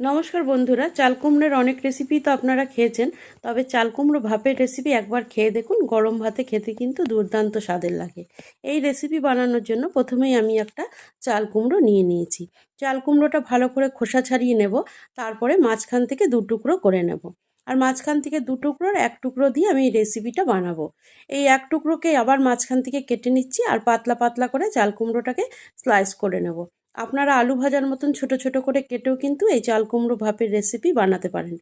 নমস্কার বন্ধুরা, চাল কুমড়োর অনেক রেসিপি তো আপনারা খেয়েছেন, তবে চাল কুমড়ো ভাপের রেসিপি একবার খেয়ে দেখুন, গরম ভাতে খেতে কিন্তু দুর্দান্ত স্বাদের লাগে। এই রেসিপি বানানোর জন্য প্রথমেই আমি একটা চাল কুমড়ো নিয়ে নিয়েছি। চাল কুমড়োটা ভালো করে খোসা ছাড়িয়ে নেব, তারপরে মাঝখান থেকে দু টুকরো করে নেব। আর মাঝখান থেকে দু টুকরোর এক টুকরো দিয়ে আমি এই রেসিপিটা বানাবো। এই এক টুকরোকে আবার মাঝখান থেকে কেটে নিচ্ছি, আর পাতলা পাতলা করে চাল কুমড়োটাকে স্লাইস করে নেব। আপনারা আলু ভাজার মতন ছোট ছোট করে কেটেও কিন্তু এই চাল কুমড়ো ভাপের রেসিপি বানাতে পারেন।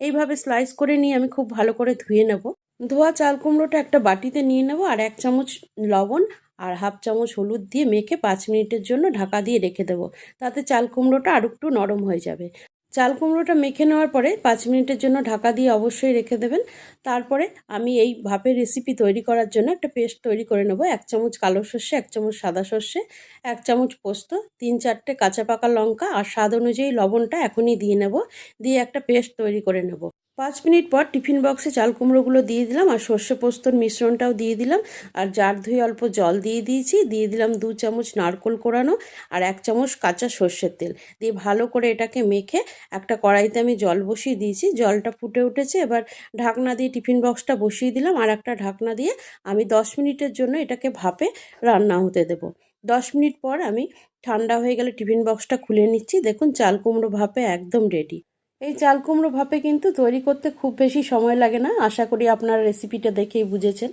এইভাবে স্লাইস করে নিয়ে আমি খুব ভালো করে ধুয়ে নেব। ধোয়া চাল কুমড়োটা একটা বাটিতে নিয়ে নেব আর এক চামচ লবণ আর হাফ চামচ হলুদ দিয়ে মেখে পাঁচ মিনিটের জন্য ঢাকা দিয়ে রেখে দেবো। তাতে চাল কুমড়োটা আর একটু নরম হয়ে যাবে। চাল কুমড়োটা মেখে নেওয়ার পরে পাঁচ মিনিটের জন্য ঢাকা দিয়ে অবশ্যই রেখে দেবেন। তারপরে আমি এই ভাপের রেসিপি তৈরি করার জন্য একটা পেস্ট তৈরি করে নেব। এক চামচ কালো সর্ষে, এক চামচ সাদা সর্ষে, এক চামচ পোস্ত, তিন চারটে কাঁচা পাকা লঙ্কা আর স্বাদ অনুযায়ী লবণটা এখনই দিয়ে নেব। দিয়ে একটা পেস্ট তৈরি করে নেব। পাঁচ মিনিট পর টিফিন বক্সে চাল কুমড়োগুলো দিয়ে দিলাম আর সর্ষে পোস্তর মিশ্রণটাও দিয়ে দিলাম। আর জার ধুয়ে অল্প জল দিয়ে দিয়েছি, দিয়ে দিলাম দু চামচ নারকোল কোরানো আর এক চামচ কাঁচা সর্ষের তেল। দিয়ে ভালো করে এটাকে মেখে একটা কড়াইতে আমি জল বসিয়ে দিয়েছি। জলটা ফুটে উঠেছে, এবার ঢাকনা দিয়ে টিফিন বক্সটা বসিয়ে দিলাম আর একটা ঢাকনা দিয়ে আমি দশ মিনিটের জন্য এটাকে ভাপে রান্না হতে দেবো। দশ মিনিট পর আমি ঠান্ডা হয়ে গেলে টিফিন বক্সটা খুলে নিচ্ছি। দেখুন, চাল কুমড়ো ভাপে একদম রেডি এই চাল কুমড়ো ভাপে কিন্তু তৈরি করতে খুব বেশি সময় লাগে না। আশা করি আপনারা রেসিপিটা দেখেই বুঝেছেন।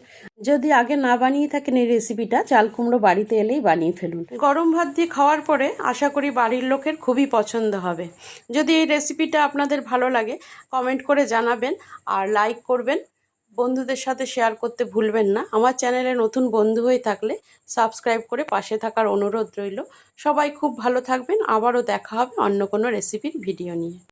যদি আগে না বানিয়ে থাকেন এই রেসিপিটা চাল কুমড়ো বাড়িতে এলেই বানিয়ে ফেলুন। গরম ভাত দিয়ে খাওয়ার পরে আশা করি বাড়ির লোকের খুবই পছন্দ হবে। যদি এই রেসিপিটা আপনাদের ভালো লাগে কমেন্ট করে জানাবেন আর লাইক করবেন। বন্ধুদের সাথে শেয়ার করতে ভুলবেন না। আমার চ্যানেলে নতুন বন্ধু হয়ে থাকলে সাবস্ক্রাইব করে পাশে থাকার অনুরোধ রইল। সবাই খুব ভালো থাকবেন। আবারও দেখা হবে অন্য কোনো রেসিপির ভিডিও নিয়ে।